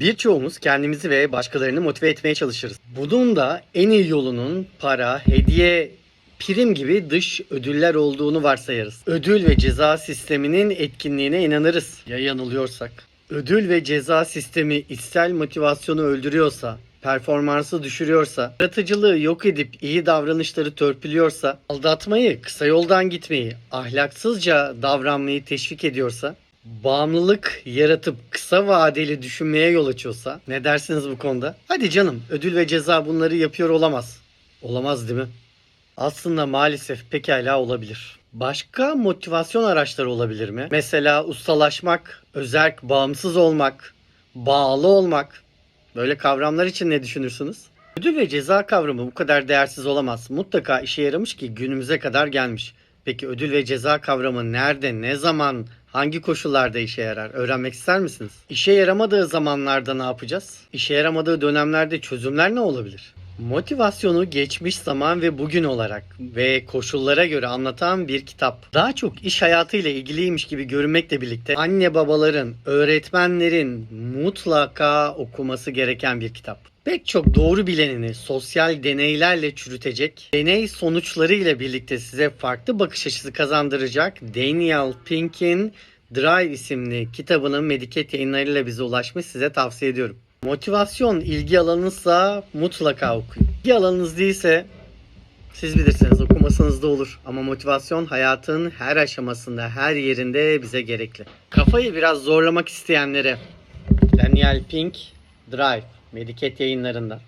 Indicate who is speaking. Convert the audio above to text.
Speaker 1: Birçoğumuz kendimizi ve başkalarını motive etmeye çalışırız. Bunun da en iyi yolunun para, hediye, prim gibi dış ödüller olduğunu varsayarız. Ödül ve ceza sisteminin etkinliğine inanırız ya yanılıyorsak. Ödül ve ceza sistemi içsel motivasyonu öldürüyorsa, performansı düşürüyorsa, yaratıcılığı yok edip iyi davranışları törpülüyorsa, aldatmayı, kısa yoldan gitmeyi, ahlaksızca davranmayı teşvik ediyorsa, bağımlılık yaratıp kısa vadeli düşünmeye yol açıyorsa ne dersiniz bu konuda? Hadi canım ödül ve ceza bunları yapıyor olamaz. Olamaz değil mi? Aslında maalesef pekala olabilir. Başka motivasyon araçları olabilir mi? Mesela ustalaşmak, özerk, bağımsız olmak, bağlı olmak. Böyle kavramlar için ne düşünürsünüz? Ödül ve ceza kavramı bu kadar değersiz olamaz. Mutlaka işe yaramış ki günümüze kadar gelmiş. Peki ödül ve ceza kavramı nerede, ne zaman, hangi koşullarda işe yarar? Öğrenmek ister misiniz? İşe yaramadığı zamanlarda ne yapacağız? İşe yaramadığı dönemlerde çözümler ne olabilir? Motivasyonu geçmiş zaman ve bugün olarak ve koşullara göre anlatan bir kitap. Daha çok iş hayatıyla ilgiliymiş gibi görünmekle birlikte anne babaların, öğretmenlerin mutlaka okuması gereken bir kitap. Pek çok doğru bilenini sosyal deneylerle çürütecek, deney sonuçları ile birlikte size farklı bakış açısı kazandıracak Daniel Pink'in Drive isimli kitabının Mediket yayınlarıyla bize ulaşmış size tavsiye ediyorum. Motivasyon ilgi alanınızsa mutlaka okuyun. İlgi alanınız değilse siz bilirsiniz okumasanız da olur. Ama motivasyon hayatın her aşamasında, her yerinde bize gerekli. Kafayı biraz zorlamak isteyenlere Daniel Pink Drive Mediket yayınlarında